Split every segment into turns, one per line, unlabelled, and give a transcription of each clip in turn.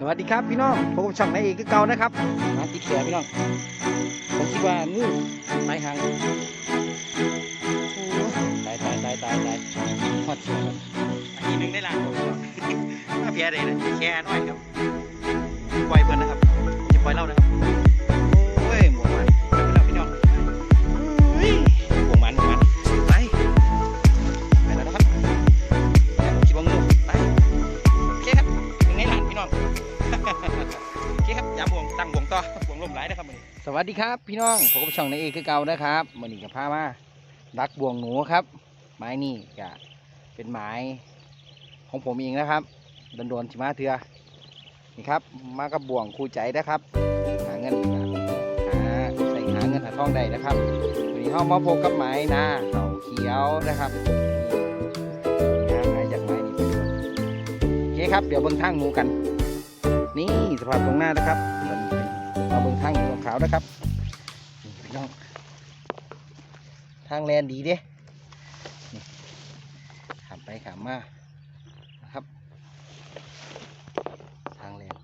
สวัสดีครับพี่น้องพบกับช่องนายเอกคือเก่านะครับมาติดเสือพี่น้อง ผมคิดว่างูตายหางโอ้ตายตายตายตายตายฮอดเสือครับอันนี้หนึ่งได้ล้านผมถ้าเพียได้เลยแค่น้อยครับปล่อยเพื่อนนะครับจะปล่อยเล่านะครับ วัสดีครับ พี่น้องผมกับช่องในเอกคือเก่านะครับมื่อนี้กับพามาดักบวงหนูครับ ไม้นี่จะเป็นไม้ของผมเองนะครับดนโดนชิมาเถือนี่ครับ มากับบวงคู่ใจนะครับ หาเงินหาใส่หาเงินหาทองได้นะครับวันนี้เข้ามาพบกับไม้นาเขาเขียวนะครับหาหาจากไม้นี่ไปโอเคครับ เดี๋ยวเบิ่งทางหมูกัน นี่สภาพตรงหน้านะครับ นะครับนี่พี่น้องทางแลนดีเด้ขามไปขามมานะครับ ทางแลน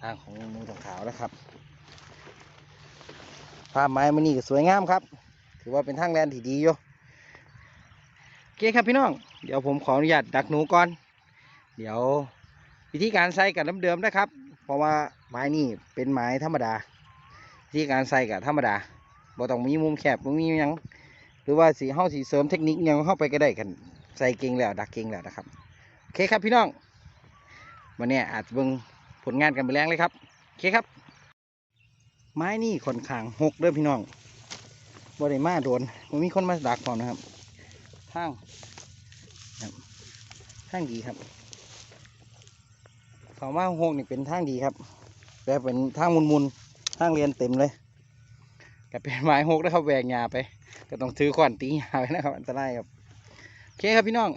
ทางของหมูตรงขาวนะครับภาพไม้มันนี่ก็สวยงามครับ ถือว่าเป็นทางแลนที่ดีอยู่โอเคครับพี่น้อง เดี๋ยวผมขออนุญาตดักหนูก่อน เดี๋ยววิธีการใส่กับน้ำเดิมนะครับ เพราะว่าไม้นี่เป็นไม้ธรรมดาวิธีการใส่กับธรรมดาบ่ต้องมีมุมแคบบ่มีหยังหรือว่าสีเฮาสีเสริมเทคนิคยังเข้าไปก็ได้กันใส่เก่งแล้ว ดักเก่งแล้วนะครับโอเคครับพี่น้องวันนี้อาจจะเบิ่งผลงานกันไปแรงเลยครับโอเคครับ ไม้นี่ค่อนข้างหกเด้อพี่น้องบ่ได้มาโดนบ่มีคนมาดักพร้อมนะครับทางทางดีครับ เขาว่าหกนี่เป็นทางดีครับ แต่เป็นทางมุนมุนๆทางเรียนเต็มเลยก็เป็นไม้หกนะครับแหวกหญ้าไป ก็ต้องถือขวานตีหญ้าไว้นะครับอันตรายครับโอเคครับพี่น้อง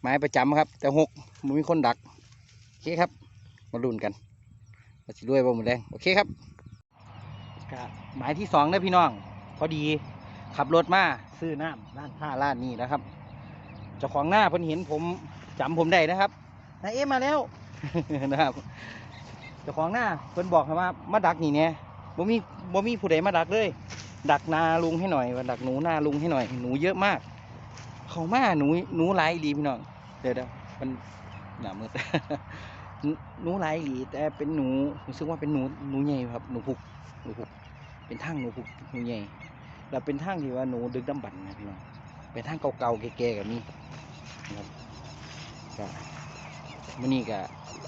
ไม้ประจำครับ แต่หกมันมีคนดักโอเคครับ มาลุ้นกันมาสิด้วยบ่หมดแรงโอเคครับก็หมายที่สองนะพี่น้อง พอดีขับรถมาซื้อน้ำร้านค้าร้านนี้นะครับเจ้าของหน้าเพิ่นเห็นผมจำผมได้นะครับนายเอมาแล้ว นะครับเจ้าของหน้าเพิ่นบอกให้ว่ามาดักนี่เนี่ยบ่มีบ่มีผู้ใดมาดักเลย ดักนาลุงให้หน่อยดักหนูนาลุงให้หน่อยหนูเยอะมาก เขามาหนูหนูหลายอีพี่น้องเดี๋ยวเดี๋ยวมันหนามืดหนูหนูลายอีหลีแต่เป็นหนูรู้สึกว่าเป็นหนูหนูใหญ่ครับหนูพุกหนูพุกเป็นทางหนูพุกหนูใหญ่แล้วเป็นทางที่ว่าหนูดึกดำบรรพ์นะพี่น้องเป็นทางเก่าๆแก่ๆกับนี้นะครับก็มื่อนี้ก็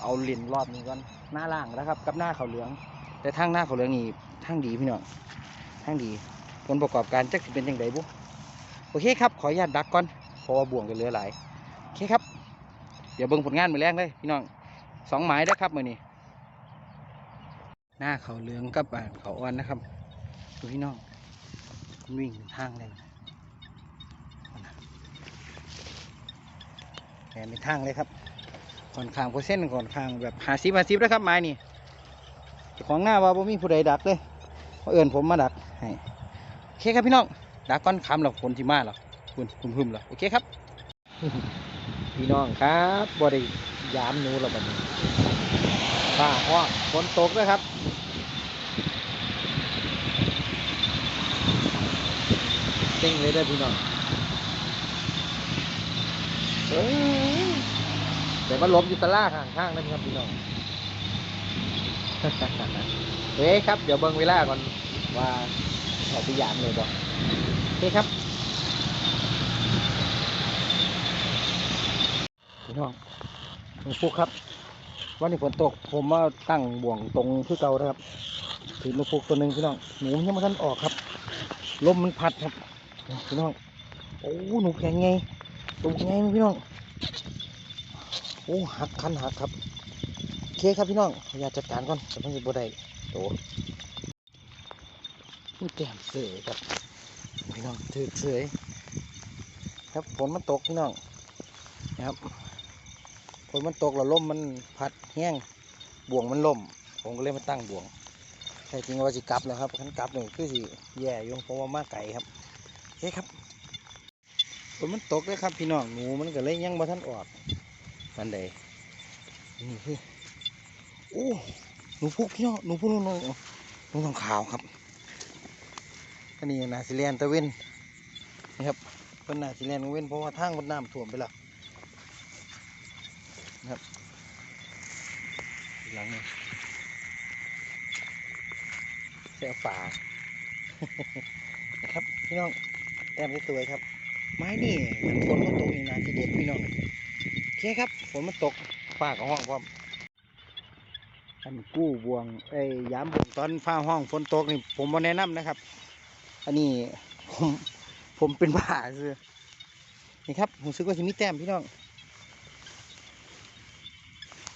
เอาเลนรอบนี้ก่อนหน้าล่างนะครับ กับหน้าเขาเหลือง แต่ทางหน้าเขาเหลืองนี่ทางดีพี่น้องทางดีผลประกอบการจักสิเป็นยังไงบุโอเคครับ ขออนุญาตดักก่อนเพราะว่าบ่วงกันเหลือหลายโอเคครับ เดี๋ยวเบิ่งผลงานมือแรกเลยพี่น้องสองหมายนะครับมือนี้หน้าเขาเหลืองกับอ่าเขาอ่อนนะครับดูพี่น้องวิ่งทางเลยแผนเป็นทางเลยครับ ค่อนข้างเปอร์เซ็นต์ค่อนข้างแบบหาซิบหาซิบแล้วครับไม้นี่ของหน้าว่าบ่มีผู้ใดดักเลยเพราะเอิญผมมาดักให้โอเคครับพี่น้องดักก้อนคำหรอกฝนที่มาหรอกคุณคุณพึ่มหรอโอเคครับ พี่น้องครับบริยามนูเราบัดนี้ฟ้าห้องฝนตกด้วยครับเต็งเลยเด้พี่น้องเอ้ แต่ว่าล้มอยู่ตะล่าข้างข้างๆนะครับพี่น้องเฮ้ยครับ เดี๋ยวเบิ่งเวลาก่อนว่าเขาไปยามเลยบ่โอเคครับพี่น้องหลวงฟุกครับ วันนี้ฝนตกผมมาตั้งบ่วงตรงคือเก่านะครับถือหลวงฟุกตัวหนึ่งพี่น้องหนูยังไม่ทันออกครับลมมันพัดครับพี่น้องโอ้หนูแข็งไงตัวไงพี่น้อง โอ้หักคันหักครับโอเคครับพี่น้องออนุญาจัดการก่อนจะไม่มีบ่ได้โตผู้แจ่มเสยครับพี่น้องถือเสยครับฝนมันตกพี่น้องนะครับฝนมันตกแล้วลมมันพัดแห้งบ่วงมันล่ม ผมก็เลยมาตั้งบ่วงแต่จริงว่าสิกลับแล้วครับขันกลับหนึ่งคือสิแย่อยู่เพราะว่ามาไก่ครับโอเคครับฝนมันตกเลยครับพี่น้องหนูมันก็เลยยังบ่ทันออก มันใดนี่คือโอ้หนูพุกพี่น้องหนูพุกนูหนูหนูทองขาวครับอันนี้นาซิเลียนตะเวนนี่ครับเป็นนาซิเลียนเว้นเพราะว่าทางมันน้ำท่วมไปแล้วนะครับหลังนึงเสียฝานะครับพี่น้องแต้มสวยๆครับ ไม้นี่ฝนมันตกนี่นาทีเด็ดพี่น้อง เคครับฝนมันตกฟ้าก็ห้องพร้อมอันกู้บวงไอ้ยามบวงตอนฟ้าห้องฝนตกนี่ผมบ่แนะนำนะครับ อันนี้ผมผมเป็นบ้าซื้อนี่ครับผมซื้อว่าชิมีแต้มพี่น้อง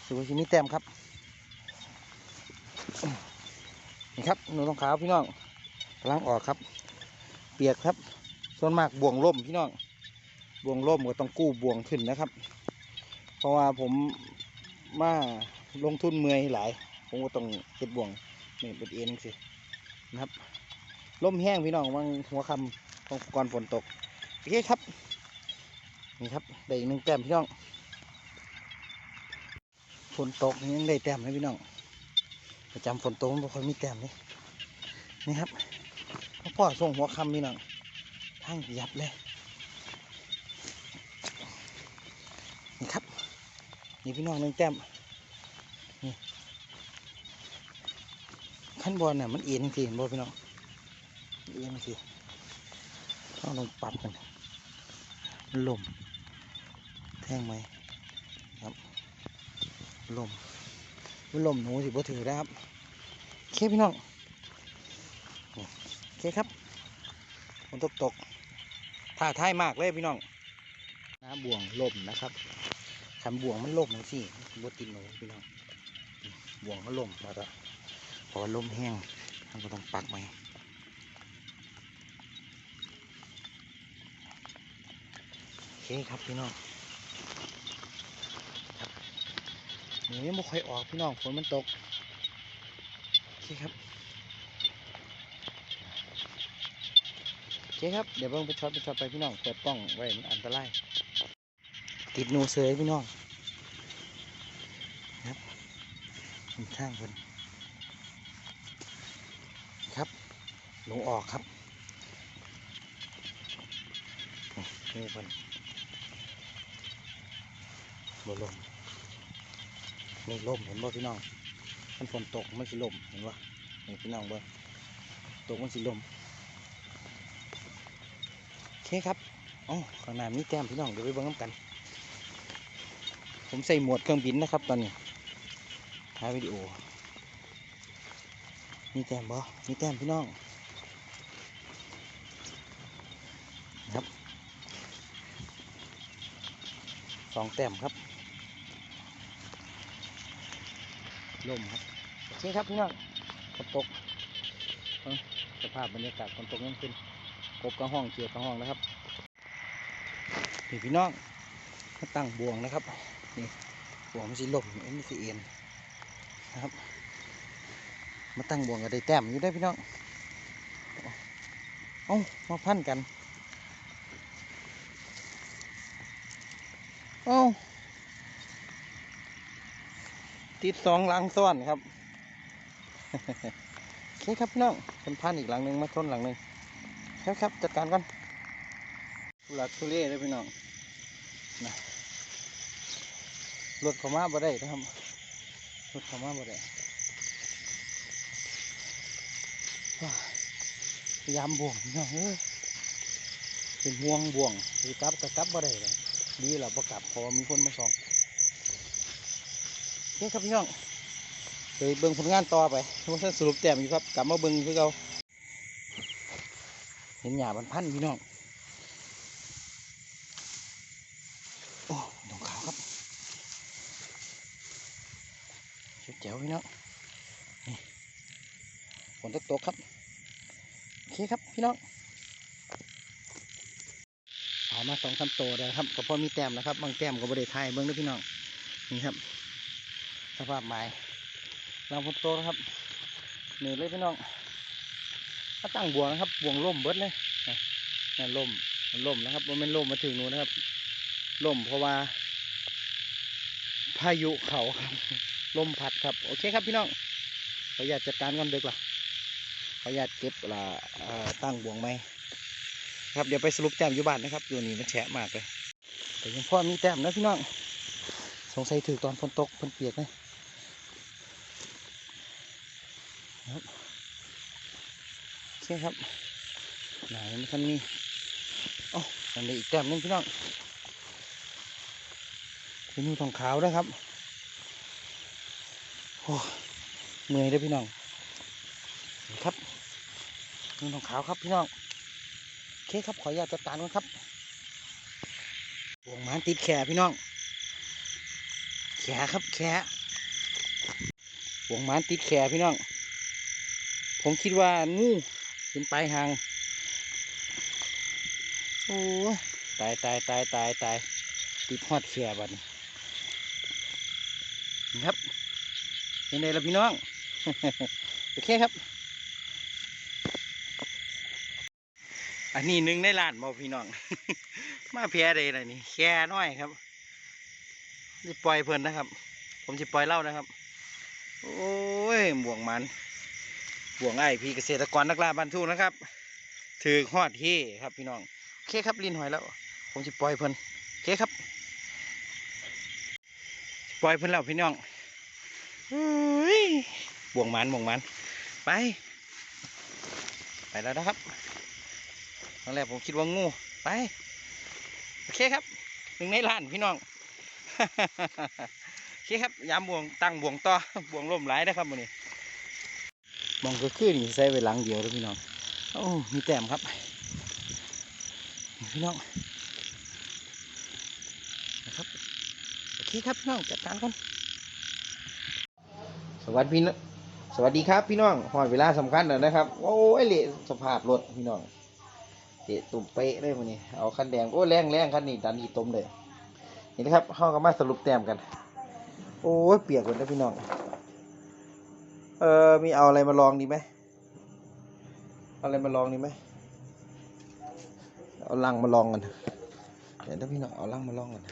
ซื้อว่าชิมีแต้มครับนี่ครับหนูรองขาวพี่น้องกำลังออกครับ เปียกครับ ส่วนมากบ่วงล่มพี่น้องบ่วงล่มก็ต้องกู้บ่วงขึ้นนะครับ เพราะว่าผมมาลงทุนเมื่อยหลาย ผมก็ต้องเก็บบ่วงนี่เป็นเอ็นสินะครับล่มแห้งพี่น้องวังหัวคำตรงก่อนฝนตกโอเคครับ นี่ครับได้อีกหนึ่งแต้มพี่น้องฝนตกนี่ยังได้แต้มเลยพี่น้องประจำฝนตกมันไม่ค่อยมีแต้มเลยนี่ครับพ่อส่งหัวคำพี่น้องทางยับเลย นี่ครับ นี่พี่น้องหนึ่งแต้มนี่ขั้นบอลน่ะมันเอียงสิเห็นบ่พี่น้องเอียงสิต้องลงปรับกันมันลมแท่งไหมครับลมมันลมหนูสิบ่ถือนะครับเคพี่น้องเคครับฝนตกตกท่าท้ายมากเลยพี่น้องน้ำบ่วงลมนะครับ คันบ่วงมันล่มนะสิบตินหนูพี่น้องบ่วงมันล่มแล้วก็พอล่มแห้งมันก็ต้องปักใหม่โอเคครับพี่น้องหนูยังไม่ค่อยออกพี่น้องฝนมันตกโอเคครับโอเคครับเดี๋ยวเบิ่งไปช็อตไปช็อตไปพี่น้องเปิดกล้องไว้มันอันตราย ติดหนูเสยพี่น้องครับมีข้างคนครับหนูออกครับนี่คนบลมนี่ลมเห็นบ่พี่น้องมันฝนตกมันสิลมเห็นบ่นี่พี่น้องเบิ่งตกมันสิลมโอเคครับอ๋อข้างหน้ามีแต้มพี่น้องเดี๋ยวไปเบิ่งน้ำกัน ผมใส่หมวดเครื่องบินนะครับตอนนี้ถ่ายวิดีโอ มีแต้มบ่มีแต้มพี่น้องครับสองแต้มครับลมครับโอเคครับพี่น้องฝนตกสภาพบรรยากาศฝนตกยังขึ้นกบกระห้องเกี่ยวกระห้องนะครับนี่พี่น้องตั้งบ่วงนะครับ นี่บ่วงมันสิลมเอ็นมันสิเอ็นนะครับ มาตั้งบ่วงกับได้แต้มอยู่ได้พี่น้องเอ้ามาพันกันเอ้าติดสองหลังซ้อนครับโอเคครับพี่น้องเป็นพันอีกหลังหนึ่งมาต้นหลังหนึ่งครับครับจัดการก่อนทุลักทุเลเลยพี่น้องนะ รถเขามาบ่ได้นะครับรถเขามาบ่ได้ว้ายพยายามบ่วงพี่น้องเอ้ยเป็นห่วงบ่วงคือกลับก็กลับบ่ได้เลยดีแล้วประกลับพอมีคนมาส่องโอเคครับพี่น้องไปเบิ่งผลงานต่อไปว่าสรุปแต้มอยู่ครับ กลับมาเบิ่งคือเราเห็นหยาบันพันพี่น้อง โอ้ดอกขาวครับชุดแจ๋ว พี่น้องฝนตกตกครับโอเคครับพี่น้องเอามาสองสามตัวเลยครับก็พอมีแต้มนะครับ บางแต้มก็บริไทยเบิ้องด้วยพี่น้องนี่ครับ สภาพไม้ลำฝนโตนะครับหนื่อยเลยพี่น้องถ้าตั้งบวงนะครับบวงล่มเบิดเลยนั่นล่มล่มนะครับมันเป็นล่มมาถึงนูนนะครับล่มเพราะว่าพพายุเขาครับ ลมพัดครับ โอเคครับพี่น้องขออนุญาตจัดการก่อนเด็กล่ะขออนุญาตเก็บละเอ่อตั้งบ่วงไหมครับเดี๋ยวไปสรุปแต้มอยู่บ้านนะครับอยู่นี่มันแฉะมากเลยแต่ยังพ่อมีแต้มนะพี่น้องสงสัยถือตอนฝนตกฝนเปียกนะครับโอเคครับไหนมันคันนี้อ๋ออันนี้อีกแต้มนึงพี่น้องเป็นนูทองขาวนะครับ โอ้เหนื่อยเลยพี่น้องครับนูทองขาวครับพี่น้องโอเคครับขออนุญาตจัดการก่อนครับวงมันติดแขพี่น้อง แขครับแขวงมันติดแขพี่น้อง ผมคิดว่างูเป็นปลายหางโอ้ตายตายตายตายตายติดหอดแขบัดนครับ ยังไงล่ะพี่น้อง โอเคครับ อันนี้หนึ่งในลานบ่พี่น้อง มาเพียเลยนะนี่แค่น้อยครับจะปล่อยเพิ่นนะครับ ผมจะปล่อยเล่านะครับ โอ้ยบ่วงมันบ่วงไอ้พี่เกษตรกรนักล่าบรรทุกนะครับ ถือหอดที่ครับพี่น้องโอเคครับลินหอยแล้ว ผมจะปล่อยเพิ่นโอเคครับ ปล่อยเพิ่นแล้วพี่น้อง บ่วงมันบ่วงมัน ไป ไปแล้วนะครับตอนแรกผมคิดว่างู ไป โอเคครับ หนึ่งในล้านพี่น้อง โอเคครับ ยามบ่วงตั้งบ่วงต่อ บ่วงล่มหลายนะครับมื้อนี้ มองก็คือนี่ใส่ไว้หลังเดียวเลยพี่น้อง โอ้ มีแต้มครับ พี่น้องนะครับ โอเคครับพี่น้องจัดการก่อน วัสดีพี่น้องสวัสดีครับพี่น้องหอดเวลาสำคัญแล้วนะครับ โอ้ยเละสภาพรถพี่น้องเตะตุ่มเป๊ะเลยมันนี้เอาคันแดงโอ้แรงแรงคันนี้ดันอีต้มเลยนี่นะครับเข้ากันมาสรุปแต้มกัน โอ้ยเปียกหมดแล้วพี่น้อง เออมีเอาอะไรมาลองดีไหมเอาอะไรมาลองดีไหมเอาลังมาลองกันเดี๋ยวถ้าพี่น้องเอาลังมาลองกัน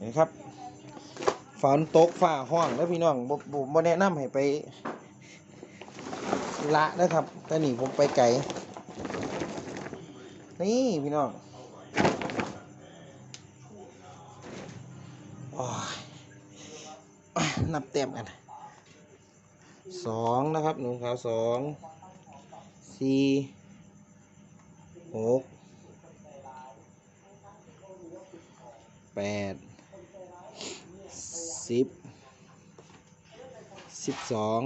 นี่ครับ ฝนตกฝ่าห้องแล้วพี่น้องบ่บ่แนะนำให้ไป ละนะครับแต่นี่ผมไปไกลนี่พี่น้องอนับเต็มกันสองนะครับ หนูขาวสองสี่หกแปด สิบสิบสอง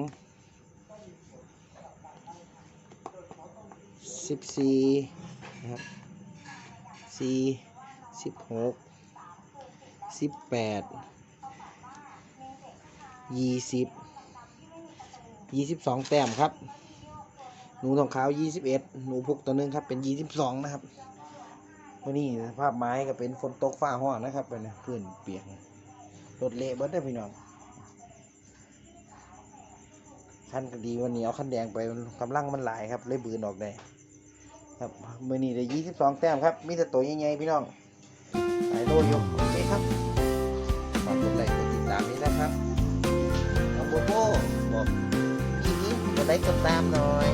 สิบสี่นะครับสี่สิบหกสิบแปดยี่สิบยี่สิบสองแต้มครับ หนูทองขาวยี่สิบเอ็ดหนูพุกตัวหนึงครับ เป็นยี่สิบสองนะครับวันนี้สภาพไม้ก็เป็นฝนตกฟ้าห้องนะครับเป็นพื้นเปียก รถเละเบิดได้พี่น้องคันก็ดีวันนี้เอาคันแดงไปกำลังมันหลายครับ เลยบืนออกได้ครับมือนี้ได้ยี่สิบสองแต้มครับ มีแต่ตัวใหญ่ๆพี่น้องหลายโลอยู่โอเคครับฝากกดไลค์กดติดตามนี้นะครับน้องโบโบบอกคลิปนี้กดไลค์กดตามหน่อย